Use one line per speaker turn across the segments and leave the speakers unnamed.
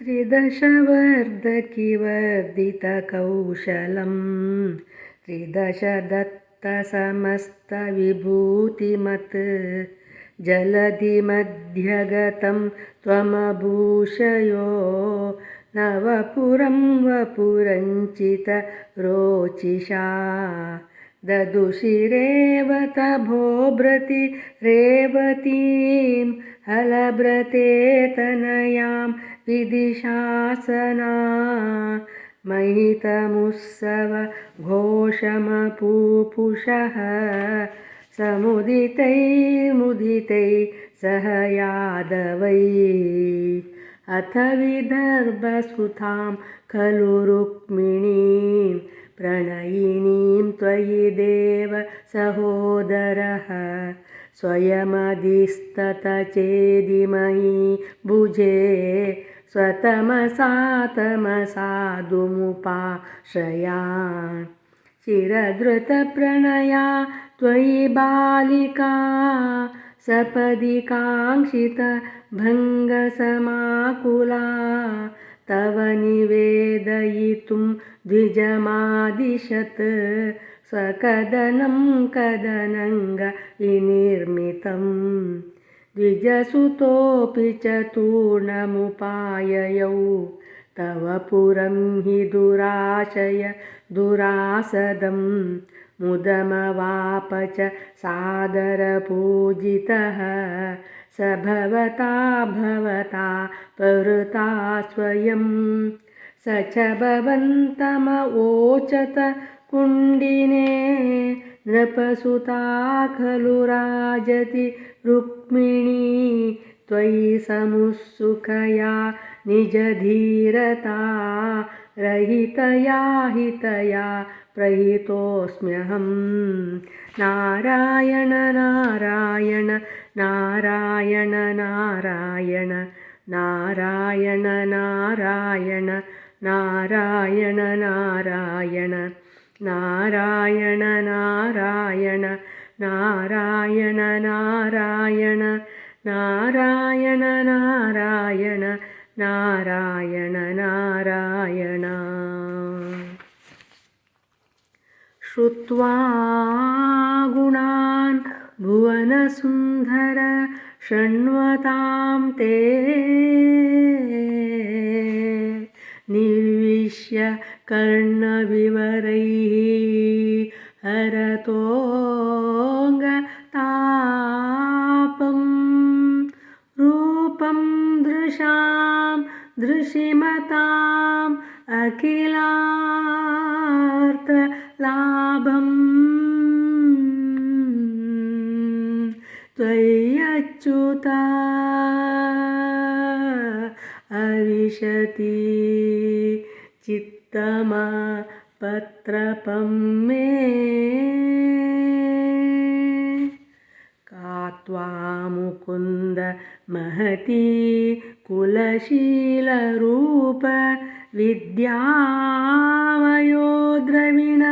त्रिदशवर्धकिवर्धितकौशलं त्रिदशदत्तसमस्तविभूतिमत् जलधिमध्यगतं त्वमभूषयो नवपुरं वपुरञ्चितरोचिषा ददुषिरेवत भोभ्रति रेवतीं हलभ्रते तनयां विदिशासना महितमुत्सव घोषमपूपुषः समुदितैर्मुदितैः सह यादवै। अथ विदर्भसुतां खलु रुक्मिणीं प्रणयिनीं त्वयि देव सहोदरः। स्वयमधिस्ततचेदिमयि भुजे स्वतमसातमसाधुमुपाश्रया चिरधृतप्रणया त्वयि बालिका सपदि काङ्क्षितभङ्गसमाकुला तव निवेदयितुं द्विजमादिशत्। स्वकदनं कदनङ्गविनिर्मितं द्विजसुतोऽपि चतुर्णमुपाययौ। तव पुरं हि दुराशय दुरासदं। मुदमवाप च सादरपूजितः। स भवता भवता परुता स्वयं। स च भवन्तमवोचत कुण्डिने नृपसुता खलु राजति रुक्मिणी त्वयि समुत्सुकया निजधीरता रहितया हितया प्रहितोऽस्म्यहं नारायण नारायण नारायण नारायण नारायण नारायण नारायण नारायण नारायण नारायण नारायण नारायण नारायण नारायण नारायण नारायण। श्रुत्वा गुणान् भुवनसुन्दर शृण्वतां ते निर्विश्य कर्णविवरैः ഹരതോങ്ക താപം രൂപം ദൃശാം ദൃശിമതാം അഖിലാർത്ഥ ലാഭം. त्वय्यच्युता अविशति चित्तमा चित्तमपत्रपं मे। का त्वामुकुन्द महती कुलशीलरूप विद्यावयो द्रविण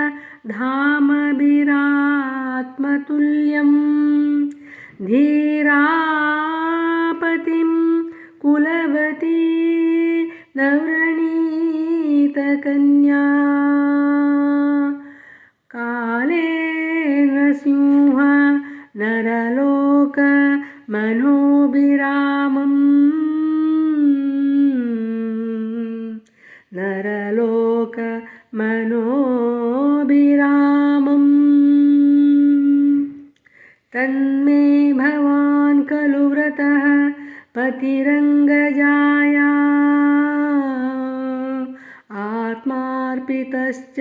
धामभिरात्मतुल्यं धीरापतिं कुलवती नवरणीतकन्या नरसिंह नरलोक मनोभिरामम्। नरलोक मनोभिरामम्। तन्मे भवान् खलु व्रतः पतिरङ्गजाया। आत्मा आत्मार्पितश्च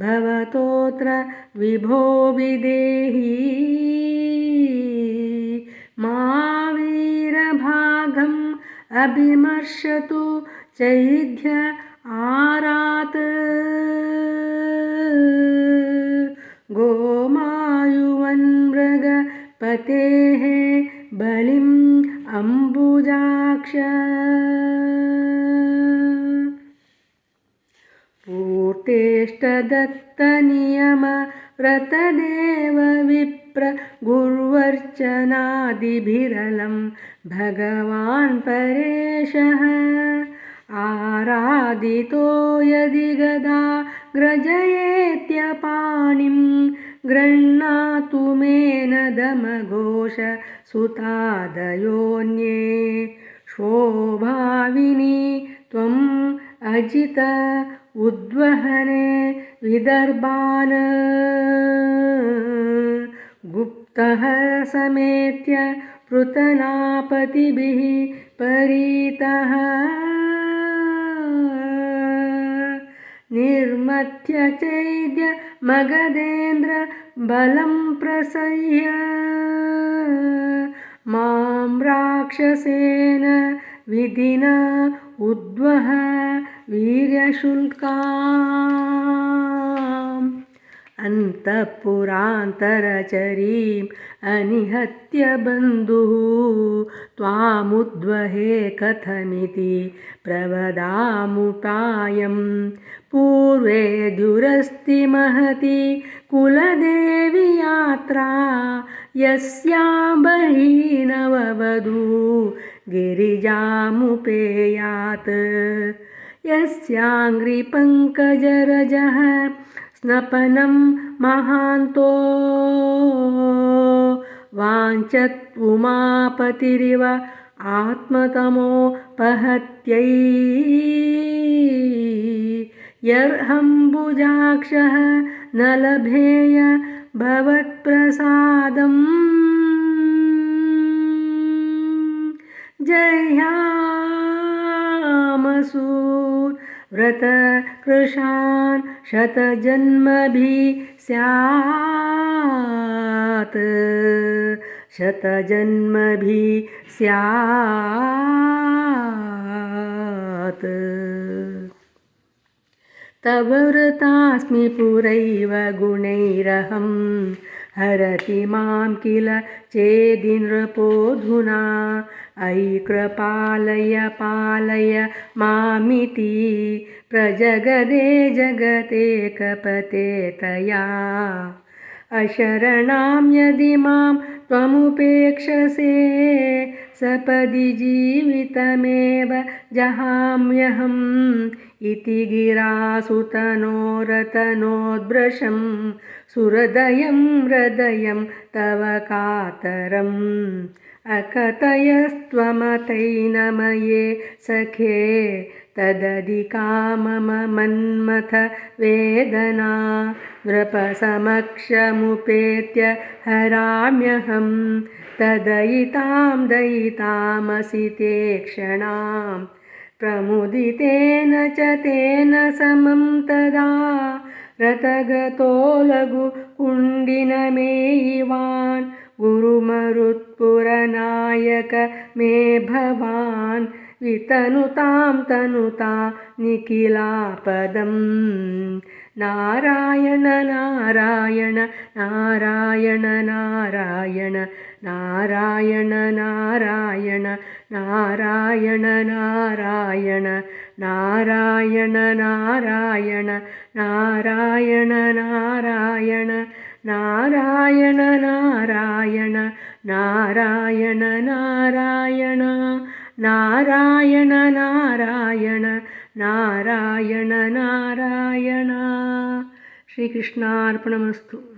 भवतोऽत्र विभो विदेही। मा अभिमर्शतु चैध्य आरात्। गोमायुवन्मृगपतेः बलिम् अम्बुजाक्ष। पूर्तेष्टदत्तनियम व्रतदेव विप्र गुर्वर्चनादिभिरलं भगवान् परेशः। आराधितो यदि गदा ग्रजयेत्यपाणिं गृह्णातु मेन दमघोष सुतादयोन्ये। शोभाविनी त्वम् अजित उद्वहने विदर्भान्। गुप्तः समेत्य पृतनापतिभिः परीतः। निर्मथ्य चैद्य मगधेन्द्र बलं प्रसह्य। मां राक्षसेन विधिना उद्वह वीर्यशुल्का अन्तःपुरान्तरचरीम् अनिहत्य बन्धुः, त्वामुद्वहे कथमिति प्रवदामुपायं पूर्वे दुरस्ति महति कुलदेवी यात्रा यस्यां बहिनववधू गिरिजामुपेयात्। यस्याङ्घ्रिपङ्कजरजः स्नपनं महान्तो वाञ्छत् उमापतिरिव आत्मतमोपहत्यै यर्हम्बुजाक्षः न लभेय भवत्प्रसादम्। जह्यामसु व्रतकृशान् शतजन्मभिः स्यात् शतजन्मभिः स्यात् तव व्रतास्मि पुरैव गुणैरहं हरति मां किल चेदिनृपोऽधुना अयि कृपालय पालय मामिति प्रजगदे जगते कपते तया अशरणां यदि मां त्वमुपेक्षसे सपदि जीवितमेव जहाम्यहम् इति गिरासुतनोरतनोद्भृशं सुहृदयं हृदयं तव कातरम् अकथयस्त्वमतैनमये सखे तदधिका मम मन्मथ वेदना नृपसमक्षमुपेत्य हराम्यहं तदयितां दयितामसि ते क्षणां प्रमुदितेन च तेन समं तदा रतगतो लघुकुण्डिनमेयिवान् गुरुमरुत्पुरनायक मे भवान् वितनुतां तनुता निखिलापदम् नारायण नारायण नारायण नारायण नारायण नारायण नारायण नारायण नारायण नारायण नारायण नारायण नारायण नारायण नारायण नारायण നാരായണ നാരായണ നാരായണ നാരായണ. ശ്രീകൃഷ്ണാർപ്പണമസ്തു.